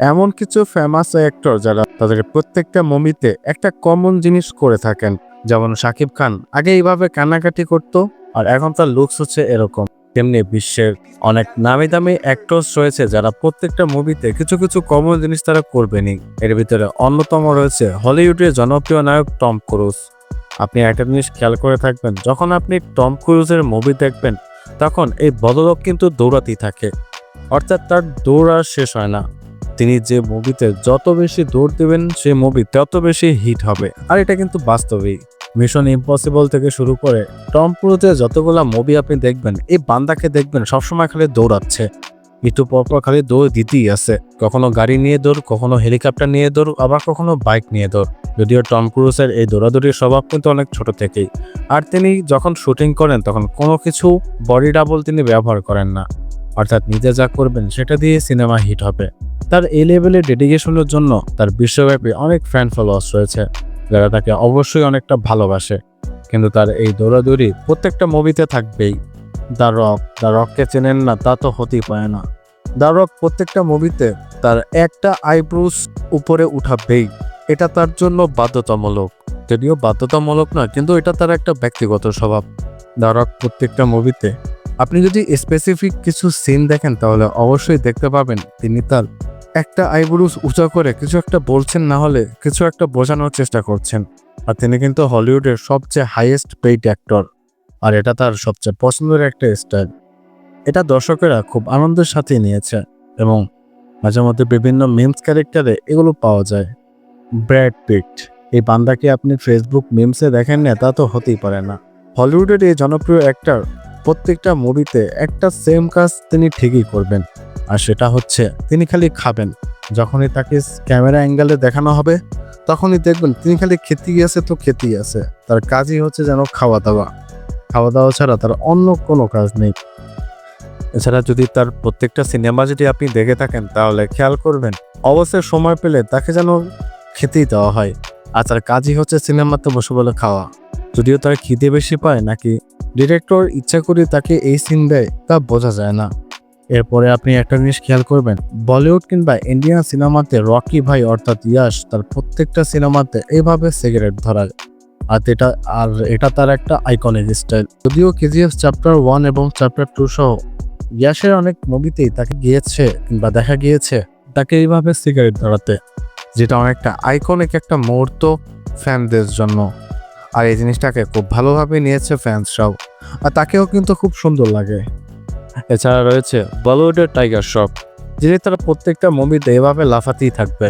এমন কিছু famous actor যারা তাদের প্রত্যেকটা মুভিতে একটা কমন জিনিস করে থাকেন। যেমন শাকিব খান, আগে এইভাবে কান্নাকাটি করতো, আর এখন তার লুকস হচ্ছে এরকম। তেমনি বিশ্বের অনেক নামি দামি অ্যাক্টরস রয়েছে যারা প্রত্যেকটা মুভিতে কিছু কিছু কমন জিনিস তারা করবেনই। এর ভিতরে অন্যতম রয়েছে হলিউডের জনপ্রিয় নায়ক টম ক্রুজ। আপনি একটা জিনিস খেয়াল করে থাকবেন, যখন আপনি টম ক্রুজের মুভি দেখবেন, তখন এই বদলোক কিন্তু দৌড়াতেই থাকে। অর্থাৎ তার দৌড় আর শেষ হয় না। তিনি যে মুভিতে যত বেশি দৌড় দেবেন সে মুভি তত বেশি হিট হবে। আর এটা কিন্তু বাস্তবেই। মিশন ইম্পসিবল থেকে শুরু করে টম ক্রুজের যতগুলা মুভি আপনি দেখবেন, এই বান্দাকে দেখবেন সবসময় খালি দৌড়াচ্ছে। একটু পরপর খালি দৌড় দিতেই আছে। কখনো গাড়ি নিয়ে দৌড়, কখনো হেলিকপ্টার নিয়ে দৌড়, আবার কখনো বাইক নিয়ে দৌড়। যদিও টম ক্রুজের এই দৌড়াদৌড়ির স্বভাব কিন্তু অনেক ছোট থেকেই। আর তিনি যখন শুটিং করেন, তখন কোনো কিছু বডি ডাবল তিনি ব্যবহার করেন না। অর্থাৎ নিজে যা করবেন, সেটা দিয়ে সিনেমা হিট হবে। তার এই লেভেলের ডেডিকেশনের জন্য তার বিশ্বব্যাপী অনেক ফ্যান ফলোয়ার্স রয়েছে, যারা তাকে অবশ্যই অনেকটা ভালোবাসে। কিন্তু তার এই দৌড়াদৌড়ি প্রত্যেকটা মুভিতে থাকবেই। দ্য রক দ্য রককে চেনেন না, তা তো হতেই পারে না। দ্য রক প্রত্যেকটা মুভিতে তার একটা আইব্রুস উপরে উঠাবেই। এটা তার জন্য বাধ্যতামূলক। যদিও বাধ্যতামূলক না, কিন্তু এটা তার একটা ব্যক্তিগত স্বভাব। দ্য রক প্রত্যেকটা মুভিতে আপনি যদি স্পেসিফিক কিছু সিন দেখেন, তাহলে অবশ্যই দেখতে পাবেন তিনি তার একটা আইব্রুস উঁচা করে কিছু একটা বলছেন না হলে কিছু একটা বোঝানোর চেষ্টা করছেন। আর তিনি কিন্তু হলিউডের সবচেয়ে হাইয়েস্ট পেইড অ্যাক্টর আর এটা তার সবচেয়ে পছন্দের একটা স্টাইল এটা দর্শকেরা খুব আনন্দের সাথে নিয়েছে এবং মাঝে মধ্যে বিভিন্ন মিমস ক্যারেক্টারে এগুলো পাওয়া যায়। ব্র্যাড পিট এই বান্দাকে আপনি ফেসবুক মিমসে দেখেন না? তা তো হতেই পারে না। হলিউডের এই জনপ্রিয় অ্যাক্টর প্রত্যেকটা মুভিতে একটা সেম কাজ তিনি ঠিকই করবেন। আর সেটা হচ্ছে, তিনি খালি খাবেন। যখনই তাকে ক্যামেরা অ্যাঙ্গেলে দেখানো হবে, তখনই দেখবেন তিনি খালি খেতেই আছে তো খেতেই আছে। তার কাজই হচ্ছে যেন খাওয়া দাওয়া। খাওয়া দাওয়া ছাড়া তার অন্য কোনো কাজ নেই। এছাড়া যদি তার প্রত্যেকটা সিনেমা যদি আপনি দেখে থাকেন, তাহলে খেয়াল করবেন অবশ্যই সময় পেলে তাকে যেন খেতেই দেওয়া হয়। আর তার কাজই হচ্ছে সিনেমাতে বসে বলে খাওয়া। যদিও তার খিদে বেশি পায়, নাকি ডিরেক্টর ইচ্ছা করে তাকে এই সিন দেয়, তা বোঝা যায় না। এরপরে আপনি একটা জিনিস খেয়াল করবেন, বলিউড কিংবা ইন্ডিয়ান সিনেমাতে রকি ভাই অর্থাৎ ইয়াশ তার প্রত্যেকটা সিনেমাতে এইভাবে সিগারেট ধরায় আর এটা আর এটা তার একটা আইকনিক স্টাইল যদিও কেজিএফ চ্যাপ্টার ওয়ান এবং চ্যাপ্টার টু সহ ইয়াশের অনেক মুভিতেই তাকে গিয়েছে কিংবা দেখা গিয়েছে তাকে এইভাবে সিগারেট ধরাতে, যেটা অনেকটা আইকনিক একটা মুহূর্ত ফ্যানদের জন্য। আর এই জিনিসটাকে খুব ভালোভাবে নিয়েছে ফ্যান্সরাও আর তাকেও কিন্তু খুব সুন্দর লাগে। এছাড়া রয়েছে বলিউডের টাইগার শ্রফ যিনি তারা প্রত্যেকটা মুভিতে এভাবে লাফাতেই থাকবে।